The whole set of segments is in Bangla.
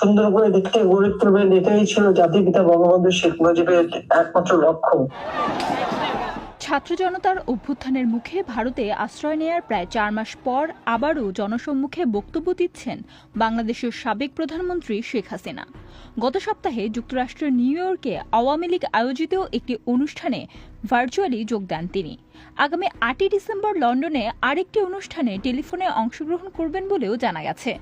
সুন্দর করে দেখতে গড়ে তুলবেন এটাই ছিল জাতির পিতা বঙ্গবন্ধু শেখ মুজিবের একমাত্র লক্ষ্য। ছাত্র জনতার অভ্যুত্থানের মুখে ভারতে আশ্রয় নেয়ার প্রায় চার মাস পর আবারও জনসম্মুখে বক্তব্য দিচ্ছেন বাংলাদেশের সাবেক প্রধানমন্ত্রী শেখ হাসিনা। গত সপ্তাহে যুক্তরাষ্ট্রের নিউ ইয়র্কে আওয়ামী লীগ আয়োজিত একটি অনুষ্ঠানে ভার্চুয়ালি যোগ দেন তিনি। আগামী আটই ডিসেম্বর লন্ডনে আরেকটি অনুষ্ঠানে টেলিফোনে অংশগ্রহণ করবেন বলেও জানা গেছে।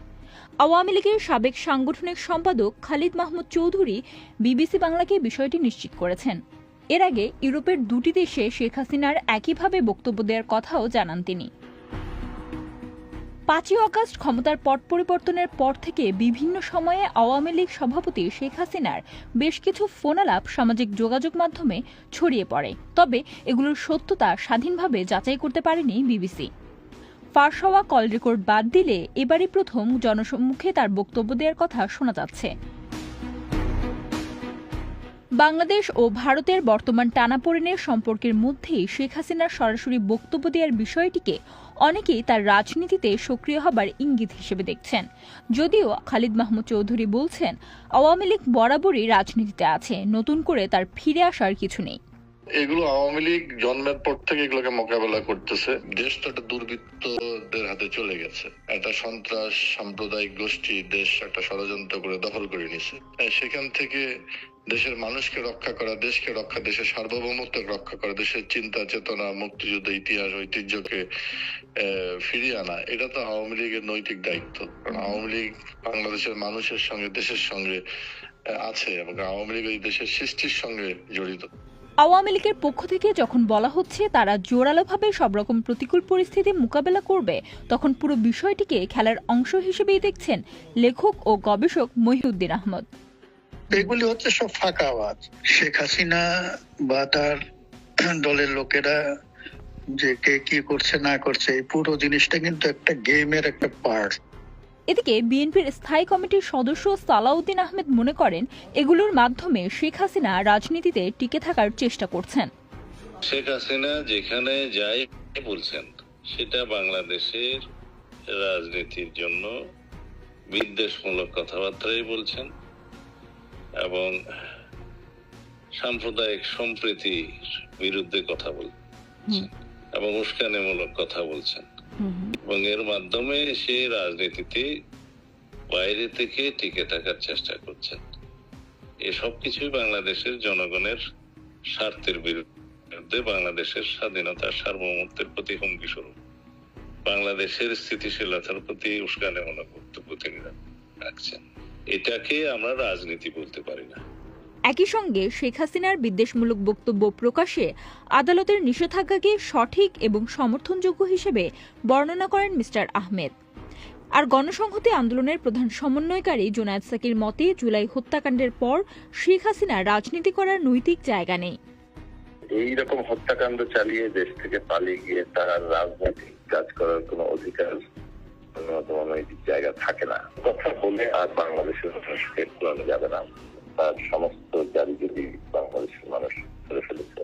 আওয়ামী লীগের সাবেক সাংগঠনিক সম্পাদক খালিদ মাহমুদ চৌধুরী বিবিসি বাংলাকে বিষয়টি নিশ্চিত করেছেন। এর আগে ইউরোপের দুটি দেশে শেখ হাসিনার একইভাবে বক্তব্য দেওয়ার কথাও জানান তিনি। পাঁচই অগাস্ট ক্ষমতার পট পরিবর্তনের পর থেকে বিভিন্ন সময়ে আওয়ামী লীগ সভাপতি শেখ হাসিনার বেশ কিছু ফোনালাপ সামাজিক যোগাযোগ মাধ্যমে ছড়িয়ে পড়ে। তবে এগুলোর সত্যতা স্বাধীনভাবে যাচাই করতে পারেনি বিবিসি। ফাঁস হওয়া কল রেকর্ড বাদ দিলে এবারই প্রথম জনসম্মুখে তার বক্তব্য দেওয়ার কথা শোনা যাচ্ছে। বাংলাদেশ ও ভারতের বর্তমান টানাপোড়েনের সম্পর্কের মধ্যেই শেখ হাসিনার সরাসরি বক্তব্য দেওয়ার বিষয়টিকে অনেকেই তার রাজনীতিতে সক্রিয় হবার ইঙ্গিত হিসেবে দেখছেন। যদিও খালিদ মাহমুদ চৌধুরী বলছেন, আওয়ামী লীগ বরাবরই রাজনীতিতে আছে, নতুন করে তার ফিরে আসার কিছু নেই। এগুলো আওয়ামী লীগ জন্মের পর থেকে এগুলোকে মোকাবেলা করতেছে। দেশ তো একটা দুর্বৃত্তদের হাতে চলে গেছে। একটা সন্ত্রাস, সাম্প্রদায়িক গোষ্ঠী, দেশ একটা ষড়যন্ত্র করে দখল করে নিছে। সেখান থেকে দেশের মানুষকে রক্ষা করা, দেশকে রক্ষা, দেশের সার্বভৌমত্ব রক্ষা করা, দেশের চিন্তা, চেতনা, মুক্তিযুদ্ধ, ইতিহাস, ঐতিহ্যকে ফিরিয়ে আনা, এটা তো আওয়ামী লীগের নৈতিক দায়িত্ব। কারণ আওয়ামী লীগ বাংলাদেশের মানুষের সঙ্গে, দেশের সঙ্গে আছে এবং আওয়ামী লীগ এই দেশের সৃষ্টির সঙ্গে জড়িত। আওয়ামী লীগের পক্ষ থেকে যখন বলা হচ্ছে তারা জোরালোভাবে সব রকম প্রতিকূল পরিস্থিতি মোকাবেলা করবে, তখন পুরো বিষয়টিকে খেলার অংশ হিসেবেই দেখছেন লেখক ও গবেষক মহিউদ্দিন আহমদ। এগুলি হচ্ছে সব ফাঁকা আওয়াজ। শেখ হাসিনা বা তার দলের লোকেরা যে কে কি করছে না করছে, এই পুরো জিনিসটা কিন্তু একটা গেমের একটা পার্ট এদিকে বিএনপির স্থায়ী কমিটির সদস্য সালাউদ্দিন আহমেদ মনে করেন এগুলোর মাধ্যমে শেখ হাসিনা রাজনীতিতে টিকে থাকার চেষ্টা করছেন। শেখ হাসিনা যেখানে যাই বলছেন সেটা বাংলাদেশের রাজনীতির জন্য বিদ্বেষমূলক কথাবার্তাই বলছেন এবং সাম্প্রদায়িক সম্প্রীতির বিরুদ্ধে কথা বলছেন এবং উস্কানিমূলক কথা বলছেন। এবং এর মাধ্যমে সে রাজনীতিতে বাইরে থেকে টিকে থাকার চেষ্টা করছেন। এসব কিছুই বাংলাদেশের জনগণের স্বার্থের বিরুদ্ধে বাংলাদেশের স্বাধীনতার সার্বভৌমত্বের প্রতি হুমকি স্বরূপ। বাংলাদেশের স্থিতিশীলতার প্রতি উস্কানিমূলক বক্তব্য তিনি রাখছেন। এটাকে আমরা রাজনীতি বলতে পারি না। একই সঙ্গে শেখ হাসিনার বিদ্বেষমূলক বক্তব্য প্রকাশে আদালতের নিষেধাজ্ঞাকে সঠিক এবং সমর্থনযোগ্য হিসেবে বর্ণনা করেন মিস্টার আহমেদ। আর গণসংহতি আন্দোলনের প্রধান সমন্বয়কারী জোনায়েদ সাকির মতে, জুলাই হত্যাকাণ্ডের পর শেখ হাসিনা রাজনীতি করার নৈতিক জায়গা নেই। এইরকম হত্যাকাণ্ড চালিয়ে দেশ থেকে পালিয়ে গিয়ে তার রাজনৈতিক কাজ করার কোনো অধিকার নৈতিক জায়গা থাকে না। কথা বলে আর বাংলাদেশের যাবে না। তার সমস্ত বাংলাদেশের মানুষ ফেলেছে।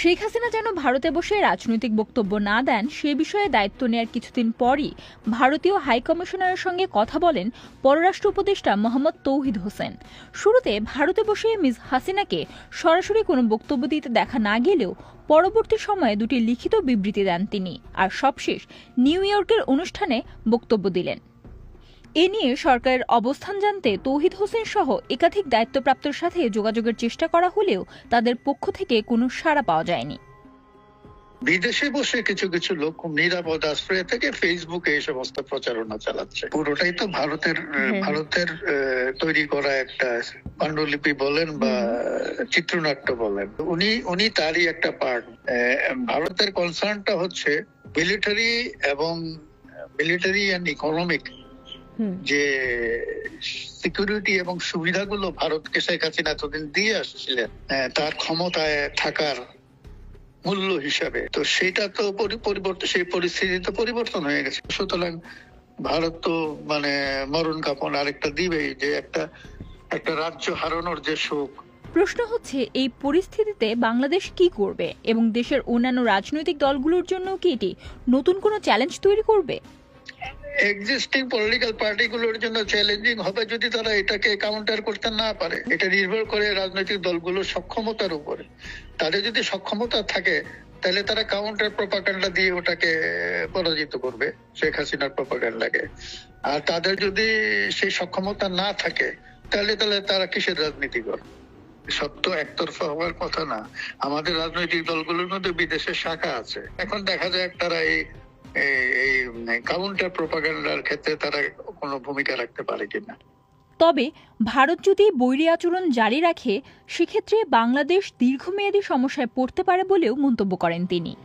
শেখ হাসিনা যেন ভারতে বসে রাজনৈতিক বক্তব্য না দেন, সে বিষয়ে দায়িত্ব নেয়ার কিছুদিন পরই ভারতীয় হাইকমিশনারের সঙ্গে কথা বলেন পররাষ্ট্র উপদেষ্টা মোহাম্মদ তৌহিদ হোসেন। শুরুতে ভারতে বসে মিস হাসিনাকে সরাসরি কোনো বক্তব্য দিতে দেখা না গেলেও পরবর্তী সময়ে দুটি লিখিত বিবৃতি দেন তিনি, আর সবশেষ নিউ ইয়র্কের অনুষ্ঠানে বক্তব্য দিলেন। এ নিয়ে সরকারের অবস্থান জানতে তৌহিদ হোসেন সহ একাধিক দায়িত্বপ্রাপ্তর সাথে যোগাযোগের চেষ্টা করা হলেও তাদের পক্ষ থেকে কোনো সাড়া পাওয়া যায়নি। বিদেশে বসে কিছু কিছু লোক নিরাপদ আশ্রয় থেকে ফেসবুকে এই সমস্ত প্রচারণা চালাচ্ছে। পুরোটাই তো ভারতের আহ, ভারতের তৈরি করা একটা পাণ্ডুলিপি বলেন বা চিত্রনাট্য বলেন। উনি উনি তারই একটা পার্ট ভারতের কনসার্নটা হচ্ছে মিলিটারি এবং মিলিটারি অ্যান্ড ইকোনমিক যে সিকিউরিটি এবং সুবিধাগুলো ভারতকে শেখ হাসিনা এতদিন দিয়ে আসছিলেন তার ক্ষমতায় থাকার মূল্য হিসাবে। তো সেটা তো পরিবর্তন সেই পরিস্থিতি তো পরিবর্তন হয়ে গেছে। সুতরাং ভারত তো মানে মরণ কাপন আরেকটা দিবেই যে একটা একটা রাজ্য হারানোর যে শোক প্রশ্ন হচ্ছে এই পরিস্থিতিতে বাংলাদেশ কি করবে এবং দেশের অন্যান্য রাজনৈতিক দলগুলোর জন্য কি এটি নতুন কোনো চ্যালেঞ্জ তৈরি করবে? এক্সিস্টিং পলিটিক্যাল পার্টিগুলোর জন্য চ্যালেঞ্জিং হবে যদি তারা এটাকে কাউন্টার করতে না পারে। এটা নির্ভর করে রাজনৈতিক দলগুলোর সক্ষমতার উপরে। তাদের যদি সক্ষমতা থাকে, তাহলে তারা কাউন্টার প্রপাগান্ডা দিয়ে ওটাকে পরাজিত করবে, শেখ হাসিনার প্রপাগান্ডাকে আর তাদের যদি সেই সক্ষমতা না থাকে, তাহলে তাহলে তারা কিসের রাজনীতি করবে? সব তো একতরফা হওয়ার কথা না। আমাদের রাজনৈতিক দলগুলোর মধ্যে বিদেশের শাখা আছে। এখন দেখা যায় তারা এই কাউন্টার প্রোপাগান্ডার ক্ষেত্রে তারা কোনো ভূমিকা রাখতে পারে কিনা? তবে ভারত যদি বৈরী আচরণ জারি রাখে, সেক্ষেত্রে বাংলাদেশ দীর্ঘমেয়াদী সমস্যায় পড়তে পারে বলেও মন্তব্য করেন তিনি।